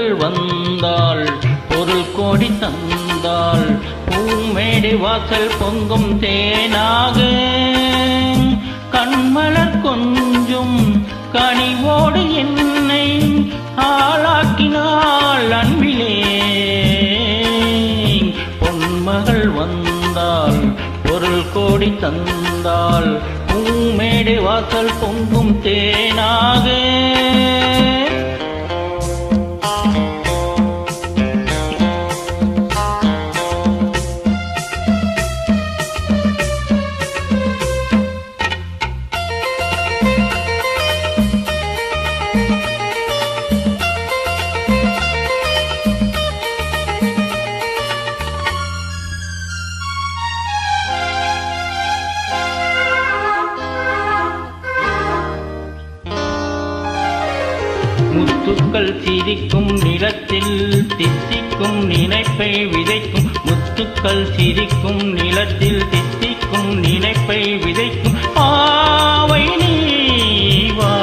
பொன்மகள் வந்தாள் பொருள் கோடி தந்தாள் பூமேடை வாசல் பொங்கும் தேனாக. கண்மலர் கொஞ்சும் கனிவோடு என்னை ஆளாக்கினாள் அன்பிலே. பொன்மகள் வந்தாள் பொருள் கோடி தந்தாள் பூமேடை வாசல் பொங்கும் தேனாக. முத்துக்கள் சிரிக்கும் நிலத்தில் தித்திக்கும் நினைப்பை விதைக்கும். முத்துக்கள் சிரிக்கும் நிலத்தில் தித்திக்கும் நினைப்பை விதைக்கும். ஆவை நீவா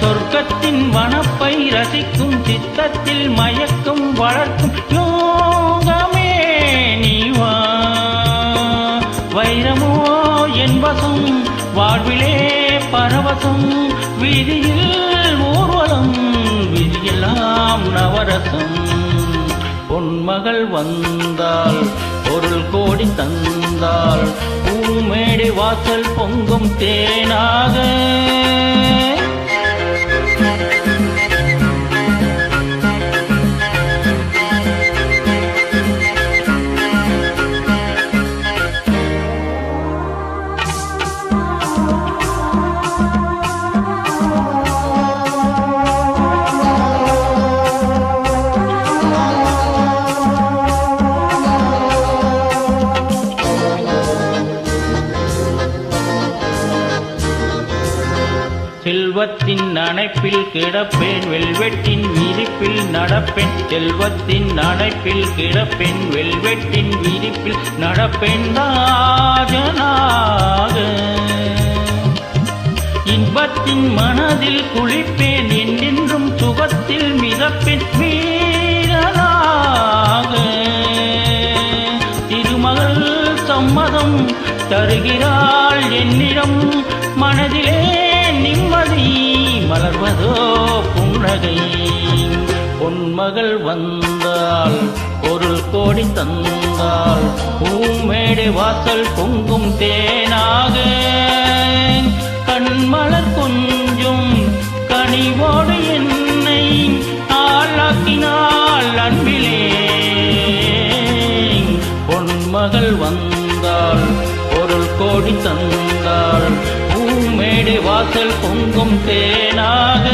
சொர்க்கத்தின் வனப்பை ரசிக்கும் சித்தத்தில் மயக்கும் வளர்க்கும். யோ வாழ்விலே பரவசம் வீதியில் ஊர்வலம் விதியெல்லாம் நவரசம். பொன்மகள் வந்தால் பொருள் கோடி தந்தால் பூமேடை வாசல் பொங்கும் தேனாக. செல்வத்தின் அணைப்பில் கிடப்பேன். வெல்வெட்டின் விரிப்பில் நடப்பேன். செல்வத்தின் அணைப்பில் கிடப்பேன். வெல்வெட்டின் விரிப்பில் நடப்பேன். ராஜனாக இன்பத்தின் மனதில் குளிப்பேன். என்றென்றும் சுகத்தில் மிதப்பேன். வீரனாக திருமகள் சம்மதம் தருகிறாள் என்னிடம். மனதிலே மகள் வந்தாள் பொருள் கோடி தந்தாள் பூமேடை வாசல் பொங்கும் தேனாக கண்மலர் கொஞ்சும் கனிவோடு என்னை ஆளாக்கினாள் அன்பிலே. பொன்மகள் வந்தாள் பொருள் கோடி தந்தாள் பூமேடை வாசல் பொங்கும் தேனாக